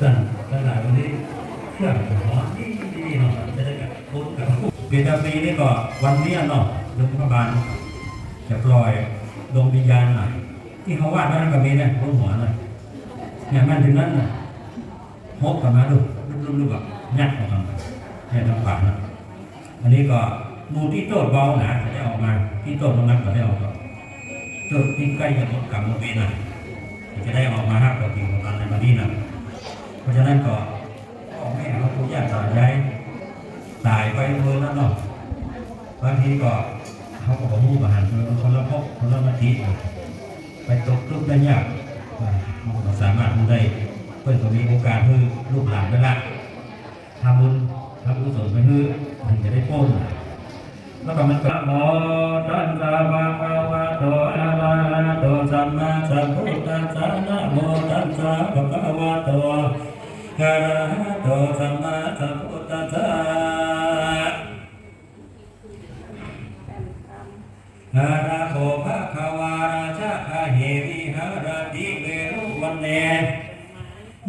สั่งตลาดวันนี้ เครื่องหอนี่ดีเนาะจะได้กับคุ้นกับปีดาปีนี่ก็วันเนี้ยเนาะรงพยาบาลจะปล่อยดวงวิญญาณใหน่ที่เขาวาดไว้นั่นก็มีนี่ยบนหัวน่ะเนี่ยมันถึงนั้นน่ะฮกกับมาดูรูปๆแบบยัดออกมาเนี่ยทางขวานะอันนี้ก็มูที่โจทย์เบาหนาจะได้ออกมา ที่โจทย์ตรงนั้นก็ได้ออกมาจุดที่ใกล้จะพบกับโมเมนต์น่ะจะได้ออกมาครับกับทีมของเราในวันนี้นะเพราะฉะนั้นก็ พ่อแม่เขาปู่ย่าตายายตายไปเมืองนั้นเนาะบางทีก็เขาก็บอกมูประหารคนละพบคนละมาทีไปตกลุกได้ยากเขาก็สามารถทำได้ เพื่อนก็มีโอกาสให้ลูกหลานได้ละทำบุญทำกุศลไปให้มันจะได้พ้นแล้วก็มันก็มตั หวิหารติเวรุวันเน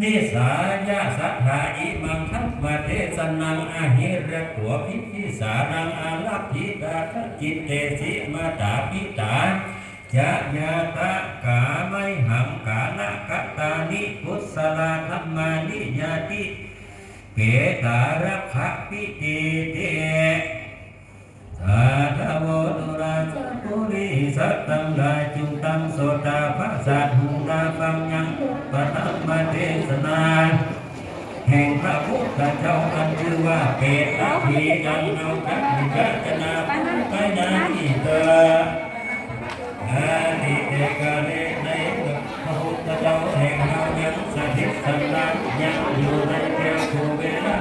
นิสายาสัทธาอิมังทัพมาเทสนังอาหิระตัวพิพิสารังอาลัพพิตาทจิตเตสิมาตาปิตาจะยาตะกาไมหังกานะกตานิพุทธลาธรรมานิยาติเปตารักขะปิติเตสา สัตตังลายจุตังโสตาภาสัตหุราฟังยังปะตัมมาเทศนาแห่งพระพุทธเจ้าอันชื่อว่าเปตตาพีกันเอาคัดมิกาจนาไปนาทิเตออาทิเตกาเลในพระพุทธเจ้าแห่งเรายังสถิตสันดานยังอยู่ในแก้วโคเวลา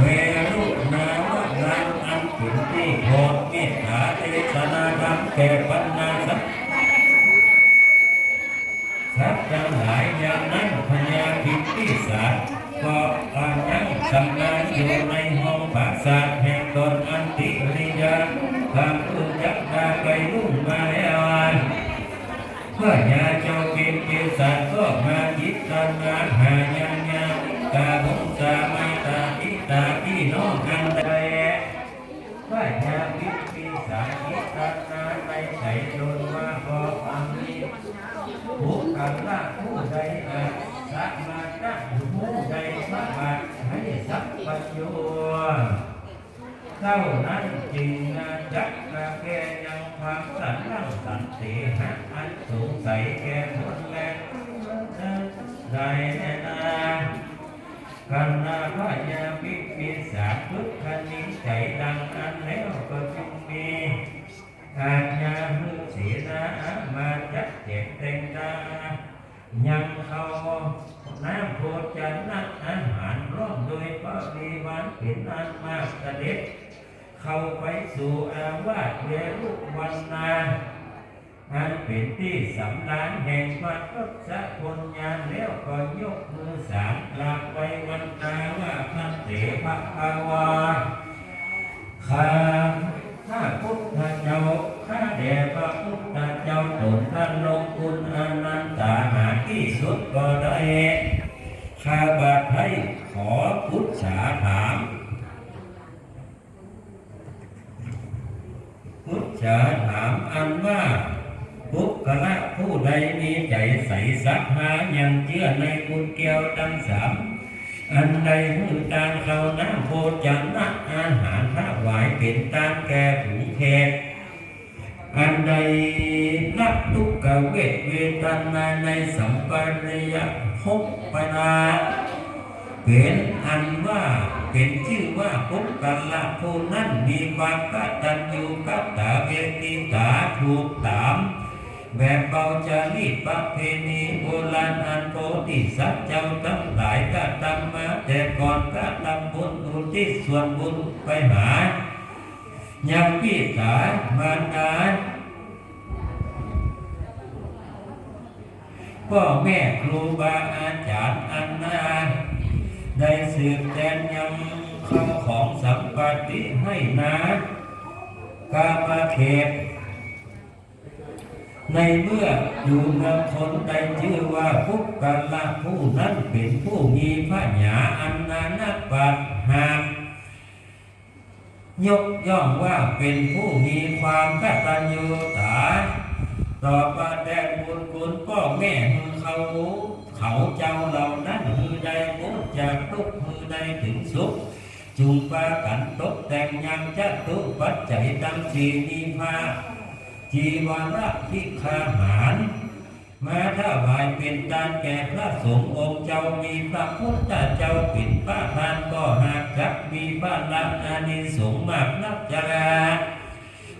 เวรุนาวะรังอันขุ นที่โหดเมตตาเทศนาธรรมแก่ปัญญาสัตว์สัตว์ทั้งหลายอย่างนั้นพญาพิมพิสารก็อายังทำงานอยู่ในห้องปราสาทแห่งตนอันติริยาทำอุจักตาไปรุ่งมาแล้วเพื่อยาเจ้าพิมพิสารก็มาคิดทำงานหายาญาตาบุญสามา ผู้กันละผู้ใดอาจสักมาตั้งผู้ใดพระบาให้สัพพัญโยเท่านั้นจริงนะจักกะแกยังความสันลังสันติหะอันสงสัยแก่คนแลได้แน่นากันนาพยาพิปิสาทุกขันนิใจดังอันแล้วก็จงมี อาญาหือศีนามาจัดเจ็บเต็งตายังเขาน้ำโพจันนักอาหารร่วมโดยปริวานเป็นอันมากเสด็จ เข้าไปสู่อาวาสเวรุวันนาอันเป็นที่สำนักแห่งพระทศพลญาณแล้วก็ยกมือสามกราบไปวันตาว่าพันเตภะคะวาข้า ข้าพุทธเจ้าข้าแด่พระพุทธเจ้าตนท่านลงคุณอนันตาหาที่สุดก็ได้ข้าบาทให้ขอพุทธาถามพุทธาถามอันว่าบุคคละผู้ใดมีใจใสสัทธายังเชื่อในคุณเกี่ยวทั้งสาม อันใดมือตางเขาน้ำโพจันนักอาหารพระหวายเป็นตามแก่ผูแขกอันใดรับทุกขเวทเวทนาในสัมปริยภพปนาเป็นอันว่าเป็นชื่อว่าปุกกันละผู้นั้นมีความกตัญญูกตตาเวทิตาถูกตาม แบบเบาจารีประเพณีโบราณอันโปติสัตว์เจ้าทั้งหลายก็ทำมาแต่ก่อนก็ทำบุญอุทิศส่วนบุญไปหายังพี่ตามารดาพ่อแม่ครูบาอาจารย์อันนาได้สืบแทนยังคำของสัมปติให้นากามาเขต ในเมื่ออยู่เมืองคนใดชื่อว่าพุกกันละผู้นั้นเป็นผู้มีพระญาอันนานับปัดหากยกย่องว่าเป็นผู้มีความกตัญญูตาต่อประแดนบุญคุณพ่อแม่มือเขาเขาเจ้าเหล่านั้นมือใดมุดจากทุกมือใดถึงสุขจุงปากันตกแต่งยังจะตุปัจจัยดังสีมีพา จีวรพิคาหารมาถ้าบายเป็นการแก่พระสงฆ์องค์เจ้ามีพระพุทธเจ้าปิดพระทานก็หากจักมีพระลักอานิสงส์มากนับจรา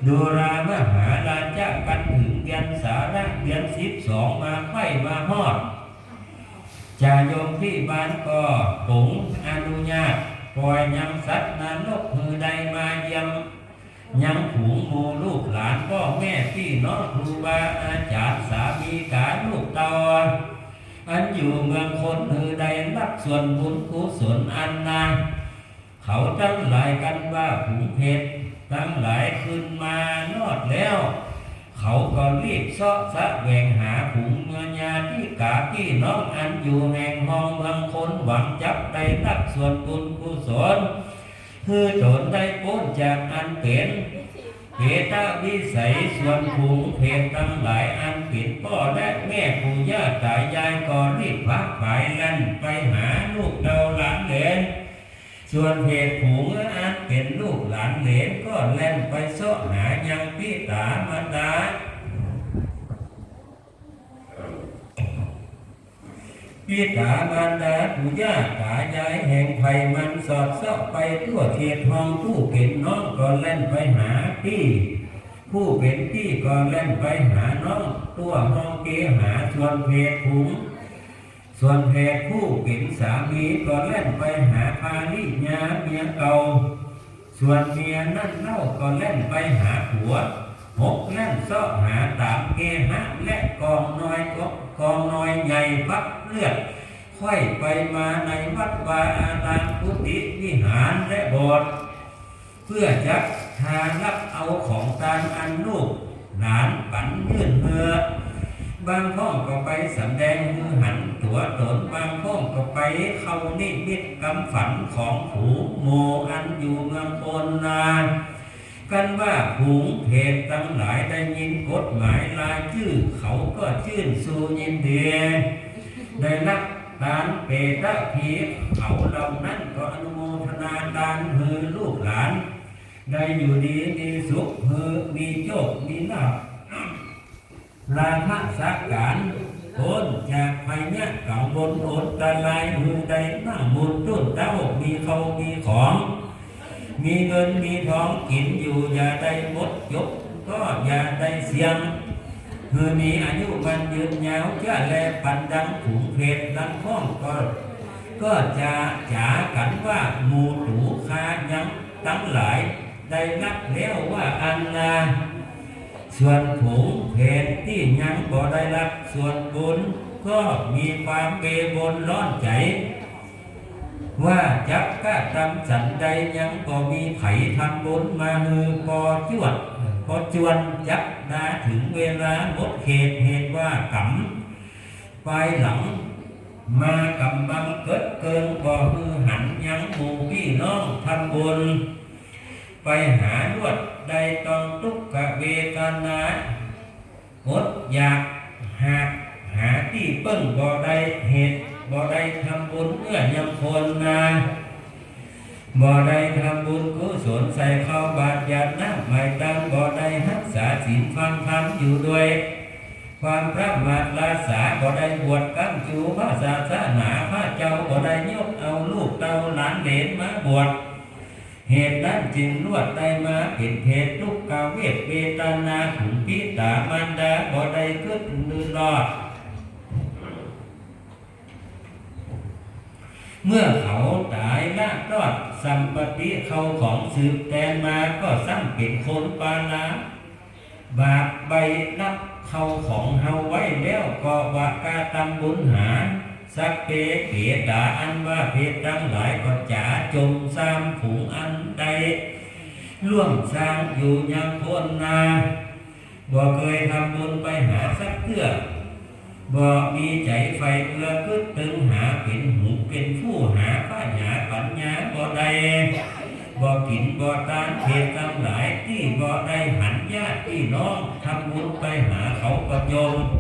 ดูรามหาราชากันถึงเดือนสาระเดือนสิบสองมาไข่มาฮอดจาโยมที่บ้านก็ผงอนุญาตปล่อยยังสัตว์นรกมือใดมาเยี่ยม ยังผูงมูลูกหลานพ่อแม่พี่น้องครูบาอาจารย์สามีกาลูกตาอันอยู่เมืองคนมือใดรับส่วนบุญกุศลอันนานเขาทั้งหลายกันว่าผูงเพชรทั้งหลายขึ้นมานอดแล้ว เขาก็รีบเสาะสะแหวงหาผุงเมืองาที่กาพี่น้องอันอยู่แห่งมองเมืองคนหวังจับได้รับส่วนบุญกุศล คือโจนได้พ้นจากอันเป็นเหตวิสัยส่วนผุงเพศทั้งหลายอันปิดพ่อและแม่ปู่ย่าตายายก็รีบพักผายลั่นไปหาลูกเดาหลานเหลนส่วนเพศผูงอันเป็นลูกหลานเหลนก็แล่นไปเสาะหายังพี่ตามารดา พี่ตามารดาปู่ย่าตายายแห่งไผ่มันสอดเสาะไปทั่วเทียทองผู้เป็นน้องก็แล่นไปหาพี่ผู้เป็นพี่ก็แล่นไปหาน้องตัวห้องเกหาส่วนเพศผูงส่วนแพรผู้เป็นสามีก็เล่นไปหาพาลิญาเมียเก่าส่วนเมียนั่นเล่าก็เล่นไปหาผัว หกเล่นเสาะหาตามเกหะและกองน้อยก็กองน้อยใหญ่พักเลือดค่อยไปมาในวัดวาอารามกุฏิวิหารและโบสถ์เพื่อจักทารับเอาของตานอันลูกหลานปันยื่นเมื่อบางห้องก็ไปสำแดงมือหันตัวตนบางห้องก็ไปเข้านิมิตกำฝันของผูโมอันอยู่เมืองโอนนาน กันว่าผูงเพศทั้งหลายได้ยินกฎหมายลายชื่อเขาก็ชื่นสูยินเดียได้รับดานเปตะผีเขาเหล่านั้นก็อนุโมทนาดานฮือลูกหลาน ได้อยู่ดีมีสุขฮือมีโชคมีลาภราคะสักการพ้นจากภัยเนี่ยกังวลอดตะลายมือใดนั่งบุญต้นเต้ามีเขามีของ มีเงินมีทองกินอยู่อย่าได้หมดยก ก็อย่าได้เสียงคือมีอายุมันยืนยาวจะแลปันดังถุงเพชรดังข้องก็ก็จะจ๋ากันว่ามูถูคายังทั้งหลาย ได้รับแล้วว่าอันนาส่วนผงเพศที่ยังบ่ได้รับส่วนบุญก็มีความเบบนร้อนใจ ว่าจับก้าทำสันใดยังก็มีไผทำบุญมามือพอจวดพอจวนจับนาถึงเวลาหมดเขตเหตุว่ากำไปหลัง มากำบังเกิดเกินก็คือหันยังหมู่พี่น้องทำบุญ ไปหาลวดใดต้องทุกขเวทนาอดอยากหากหาที่เปิ้งบ่ได้เหตุ บ่ได้ทำบุญเมื่อยังคนนาบ่ได้ทำบุญกุศลใส่เข้าบาตรยาน้ำไม่ตั้งบ่ได้รักษาศีลฟังธรรมอยู่ด้วย ความพระมาตรลาสาบ่ได้บวชกังจูพระศาสนาพระเจ้าบ่ได้ยกเอาลูกเต้าหลานเหลนมาบวชเหตุนั้นจึงลวดได้มาเป็นเพศทุกกาเวทเวตนาขุมพิตามันดาบ่ได้ขึ้นลืนรอด เมื่อเขาตายละรอดสัมปติเขาของสืบแทนมาก็ซ้ำเป็นคนปานาบาปใบนับเขาของเฮาไว้แล้วก็ว่ากาตำบุญหา สักเปเกียดาอันว่าเพศทั้งหลายก็จ๋าจงสร้างผงอันใดร่วมสร้างอยู่ยังพ้นนาบ่เคยทำบุญไปหาสักเพื่อบ่มีใจไฟเอื้อพึดตึงหาเป็นห บ่ได้บ่กินบ่ตานเพศทั้งหลายที่บ่ได้หันญาติพี่น้องทำบุญไปหาเขาประโยชน์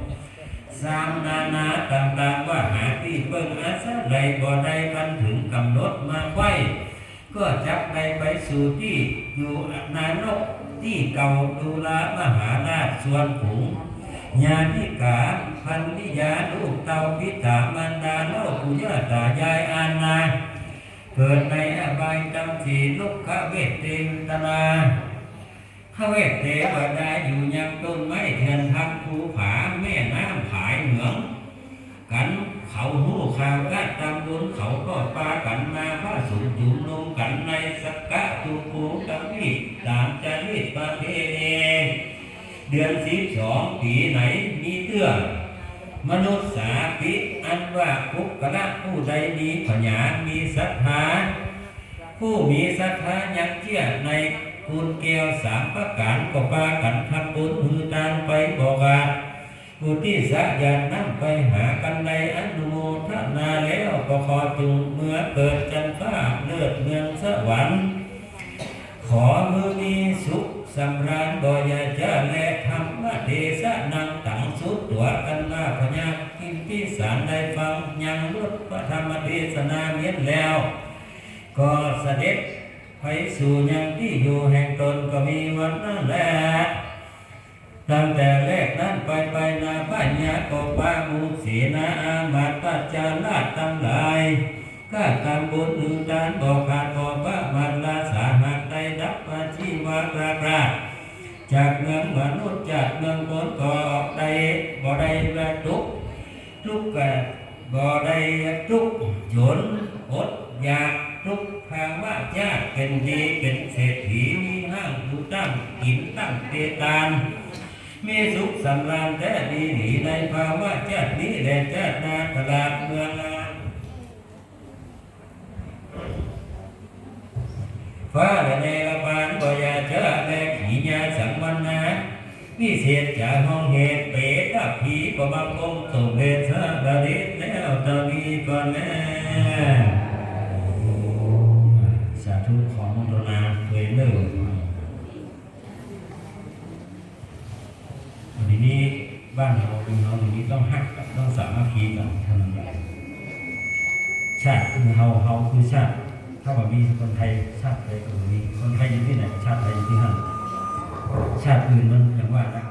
สางนานาต่างๆว่าหาที่เบิ่งอาศัยใดบ่ได้กันถึงกำหนดมาไว้ก็จักได้ไปสู่ที่อยู่นานกที่เก่าดูแลมหาราชส่วนผงญาติกาพันธิยาลูกเตาพิตามันดาโลกปุยตายายอานา เกิดในอบายจำสีลุกขเวทเตนตนาขเวทเทวดาอยู่ยังต้นไม้เทียนทับภูผาแม่น้ำผายเหมือง กันเขาหู้ข่าวกะตำบุญเขาก็ปากันมาพระสุจุนุมกันในสักกะตุภูกะวิตามจริตประเพณีเดือนสิบสองปีไหนมีเตื้อ มนุษย์สาปิอันว่าภุกละผู้ใดมีปัญญามีศรัทธาผู้มีศรัทธายังเชื่อในคุณแก้วสามประการก็ปากันทำบุญมือตานไปบอกว่าผู้ที่สักยันนั่งไปหากันในอนุโมทนาแล้วก็ขอจุงเมื่อเกิดจันฟ้าเลือดเมืองสวรรค์ขอมือมีสุขสำราญบ่อยาจะและธรรมเทศนังตังสุดตัวกันมาพญากินพิสาร ได้ฟังยังรุดพระธรรมเทศนาเมียนแล้ว ก็เสด็จไปสู่ยังที่อยู่แห่งตนก็มีวันนั้นแหละตั้งแต่แรกนั้นไปไปนาปัญญาโกปามุสีนาอามาตปัจาราตั้งหลายก็ตามบุญอุดานบอกขาดบอกว่ามันลาสาหักได้ดับมาชีวาราราจากเมืองมนุษย์จากเมืองคนก็ออกได้บ่ได้ละทุก ทุกข์ก็บ่ได้ทุกจนอดอยากทุกทางว่าญาติเป็นดีเป็นเศรษฐีมีห้างอยู่ตั้งกินตั้งเตตานมีสุขสำราญแท้ดีหนีในภาวะชาตินี้และชาตินาตลาดเมืองนาฟ้าและในละบาน วิเศษจากห้องเหตุเปรตกับผีก็มาคงส่งเหตุสาบดิษแล้วตอนนี้ก่อนแน่สาธุขอมรณาเวรเลิกวันนี้บ้านเราเป็นเราอย่างนี้ต้องหักกันต้องสามัคคีกันทำอย่างชาติคือเฮาเฮาคือชาติถ้าว่ามีคนไทยชาติไทยก็มีคนไทยอยู่ที่ไหนชาติไทยอยู่ที่นั่น ชาติอื่นมันอย่างว่านะ